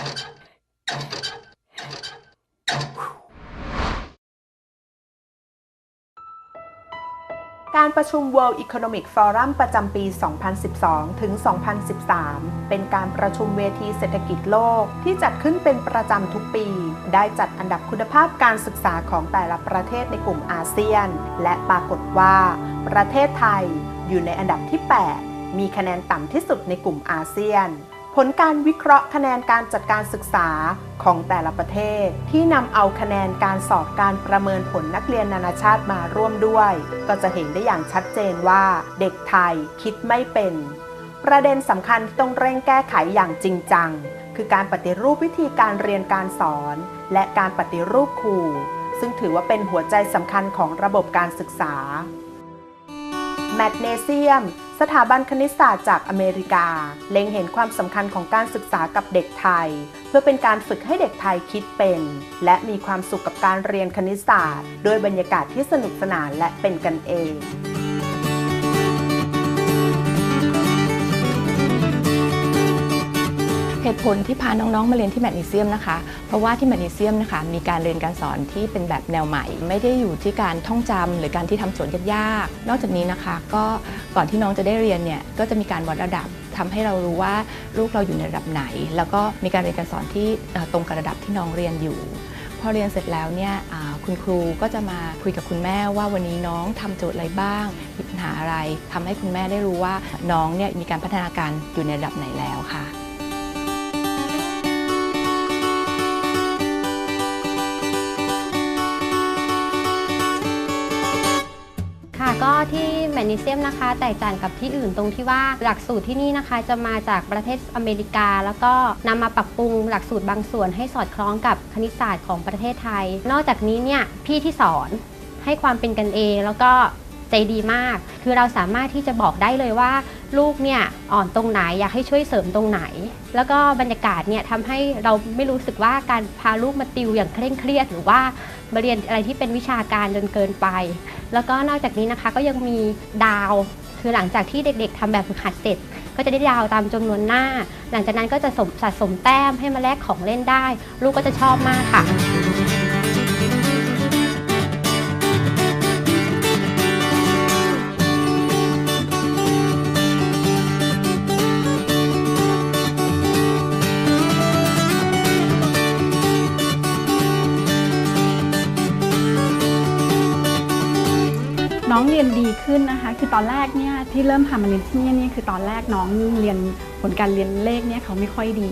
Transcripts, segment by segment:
การประชุม World Economic Forum ประจำปี 2012 ถึง 2013 เป็นการประชุมเวทีเศรษฐกิจโลกที่จัดขึ้นเป็นประจำทุกปี ได้จัดอันดับคุณภาพการศึกษาของแต่ละประเทศในกลุ่มอาเซียน และปรากฏว่า ประเทศไทยอยู่ในอันดับที่ 8 มีคะแนนต่ำที่สุดในกลุ่มอาเซียน ผลการวิเคราะห์คะแนนการจัดการศึกษาของแต่ละประเทศ ที่นำเอาคะแนนการสอบการประเมินผลนักเรียนนานาชาติมาร่วมด้วย ก็จะเห็นได้อย่างชัดเจนว่าเด็กไทยคิดไม่เป็น ประเด็นสำคัญที่ต้องเร่งแก้ไขอย่างจริงจัง คือการปฏิรูปวิธีการเรียนการสอน และการปฏิรูปครูซึ่งถือว่าเป็นหัวใจสำคัญของระบบการศึกษาแมกเนเซียม สถาบันคณิตศาสตร์จากอเมริกา เล็งเห็นความสำคัญของการศึกษากับเด็กไทย เพื่อเป็นการฝึกให้เด็กไทยคิดเป็น และมีความสุขกับการเรียนคณิตศาสตร์โดยบรรยากาศที่สนุกสนานและเป็นกันเอง ตุผลที่พาน้องๆมาเรียนที่แมกนีเซียมนะคะ เพราะว่าที่แมกนีเซียมนะคะมีการเรียนการสอนที่เป็นแบบแนวใหม่ ไม่ได้อยู่ที่การท่องจำหรือการที่ทำโจทย์ยากๆนอกจากนี้นะคะ ก็ก่อนที่น้องจะได้เรียนเนี่ยก็จะมีการวัดระดับทำให้เรารู้ว่าลูกเราอยู่ในระดับไหน แล้วก็มีการเรียนการสอนที่ตรงกับระดับที่น้องเรียนอยู่ พอเรียนเสร็จแล้วเนี่ยคุณครูก็จะมาคุยกับคุณแม่ว่าวันนี้น้องทำโจทย์อะไรบ้างมีปัญหาอะไรทำให้คุณแม่ได้รู้ว่าน้องเนี่ยมีการพัฒนาการอยู่ในระดับไหนแล้วค่ะ ที่แมกนีเซียมนะคะ แตกต่างกับที่อื่นตรงที่ว่าหลักสูตรที่นี่นะคะ จะมาจากประเทศอเมริกา แล้วก็นำมาปรับปรุงหลักสูตรบางส่วนให้สอดคล้องกับคณิตศาสตร์ของประเทศไทย นอกจากนี้เนี่ยพี่ที่สอนให้ความเป็นกันเอง แล้วก็ใจดีมาก คือเราสามารถที่จะบอกได้เลยว่า ลูกเนี่ยอ่อนตรงไหนอยากให้ช่วยเสริมตรงไหน แล้วก็บรรยากาศเนี่ยทำให้เราไม่รู้สึกว่าการพาลูกมาติวอย่างเคร่งเครียด หรือว่ามาเรียนอะไรที่เป็นวิชาการจนเกินไป แล้วก็นอกจากนี้นะคะก็ยังมีดาว คือหลังจากที่เด็ก ๆทำแบบฝึกหัดเสร็จ ก็จะได้ดาวตามจำนวนหน้า หลังจากนั้นก็จะสมสะสมแต้มให้มาแลกของเล่นได้ ลูกก็จะชอบมากค่ะ เรียนดีขึ้นนะคะ คือตอนแรกเนี่ยที่เริ่มพามาเรียนที่นี่เนี่ยคือตอนแรกน้องเรียนผลการเรียนเลขเนี่ยเขาไม่ค่อยดี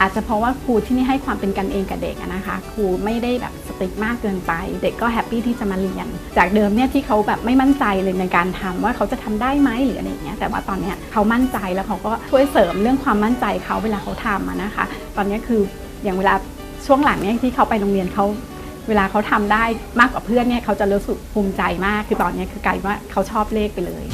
อาจจะเพราะว่าครูที่นี่ให้ความเป็นกันเองกับเด็กนะคะ ครูไม่ได้แบบสตริกมากเกินไป เด็กก็แฮปปี้ที่จะมาเรียน จากเดิมเนี่ยที่เขาแบบไม่มั่นใจเลยในการทำว่าเขาจะทำได้ไหมหรืออะไรอย่างเงี้ยแต่ว่าตอนเนี้ยเขามั่นใจแล้วเขาก็ช่วยเสริมเรื่องความมั่นใจเขาเวลาเขาทำนะคะ ตอนเนี้ยคืออย่างเวลาช่วงหลังเนี่ยที่เขาไปโรงเรียนเขา เวลาเขาทำได้มากกว่าเพื่อนเนี่ยเขาจะรู้สึกภูมิใจมาก คือตอนนี้คือกลายว่าเขาชอบเลขไปเลย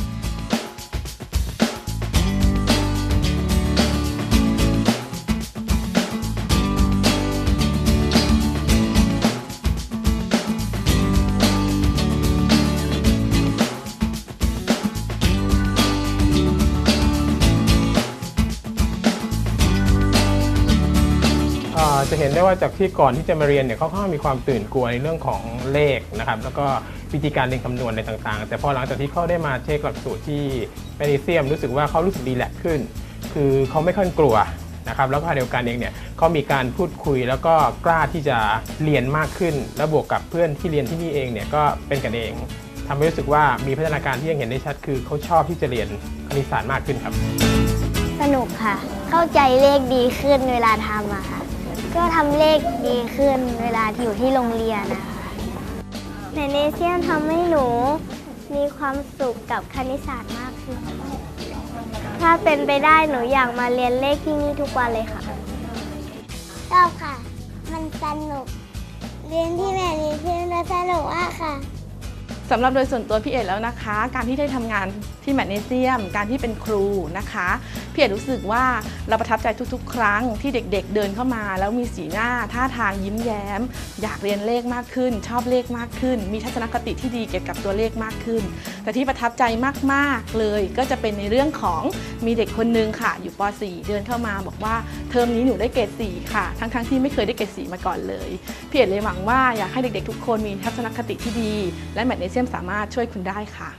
จะเห็นได้ว่าจากที่ก่อนที่จะมาเรียนเนี่ยเขาค่อนข้างมีความตื่นกลัวในเรื่องของเลขนะครับ แล้วก็วิธีการเรียนคำนวณอะไรต่างๆ แต่พอหลังจากที่เขาได้มาเช็คหลักสูตรที่แมกนีเซียมรู้สึกว่าเขารู้สึกดีแลกขึ้น คือเขาไม่ค่อยกลัวนะครับแล้วก็เดียวกันเองเนี่ยเขามีการพูดคุยแล้วก็กล้าที่จะเรียนมากขึ้น แล้วบวกกับเพื่อนที่เรียนที่นี่เองเนี่ยก็เป็นกันเองทำให้รู้สึกว่ามีพัฒนาการที่ยังเห็นได้ชัด คือเขาชอบที่จะเรียนคณิตศาสตร์มากขึ้นครับ สนุกค่ะ เข้าใจเลขดีขึ้นเวลาทำอะค่ะ ก็ทำเลขดีขึ้นเวลาที่อยู่ที่โรงเรียนนะคะแมเนเซียมทำให้หนูมีความสุขกับคณิตศาสตร์มากขึ้น ถ้าเป็นไปได้หนูอยากมาเรียนเลขที่นี่ทุกวันเลยค่ะ ชอบค่ะ มันสนุก เรียนที่แมกนีเซียมแล้วสนุกมากค่ะ สำหรับโดยส่วนตัวพี่เอ๋แล้วนะคะ การที่ได้ทำงานที่แมกนีเซียม การที่เป็นครูนะคะพี่เอกรู้สึกว่าเราประทับใจทุกๆ ครั้งที่เด็กๆเดินเข้ามา แล้วมีสีหน้าท่าทางยิ้มแย้ม อยากเรียนเลขมากขึ้น ชอบเลขมากขึ้น มีทัศนคติที่ดีเกี่ยวกับตัวเลขมากขึ้น แต่ที่ประทับใจมากๆเลย ก็จะเป็นในเรื่องของมีเด็กคนนึงค่ะ อยู่ป .4 เดินเข้ามาบอกว่าเทอมนี้หนูได้เกรด4ค่ะ ทั้งๆที่ไม่เคยได้เกรด4มาก่อนเลยพี่เอกเลยหวังว่าอยากให้เด็กๆ ทุกคนมีทัศนคติที่ดีและแมกนีเซียมสามารถช่วยคุณได้ค่ะ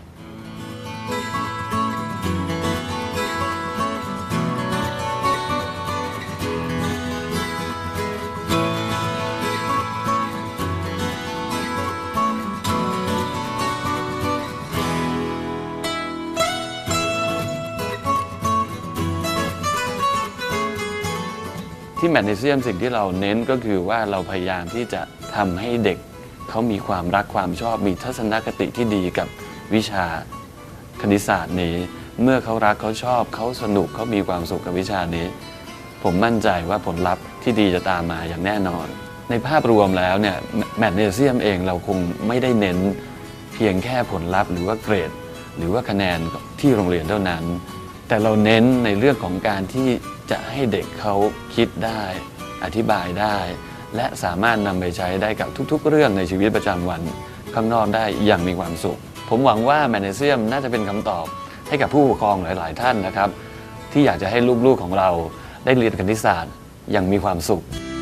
ที่แมกนีเซียมสิ่งที่เราเน้นก็คือว่าเราพยายามที่จะทำให้เด็ก เขามีความรักความชอบมีทัศนคติที่ดีกับวิชาคณิตศาสตร์นี้ เมื่อเขารักเขาชอบเขาสนุกเขามีความสุขกับวิชานี้ ผมมั่นใจว่าผลลัพธ์ที่ดีจะตามมาอย่างแน่นอน ในภาพรวมแล้วเนี่ยแมกนีเซียมเองเราคงไม่ได้เน้นเพียงแค่ผลลัพธ์หรือว่าเกรด หรือว่าคะแนนที่โรงเรียนเท่านั้น แต่เราเน้นในเรื่องของการที่จะให้เด็กเขาคิดได้ อธิบายได้ และสามารถนำไปใช้ได้กับทุกๆ เรื่องในชีวิตประจำวัน ข้างนอกได้อย่างมีความสุข ผมหวังว่าแมกนีเซียมน่าจะเป็นคำตอบให้กับผู้ปกครองหลาย ๆ ท่านนะครับ ที่อยากจะให้ลูกๆของเราได้เรียนคณิตศาสตร์อย่างมีความสุข「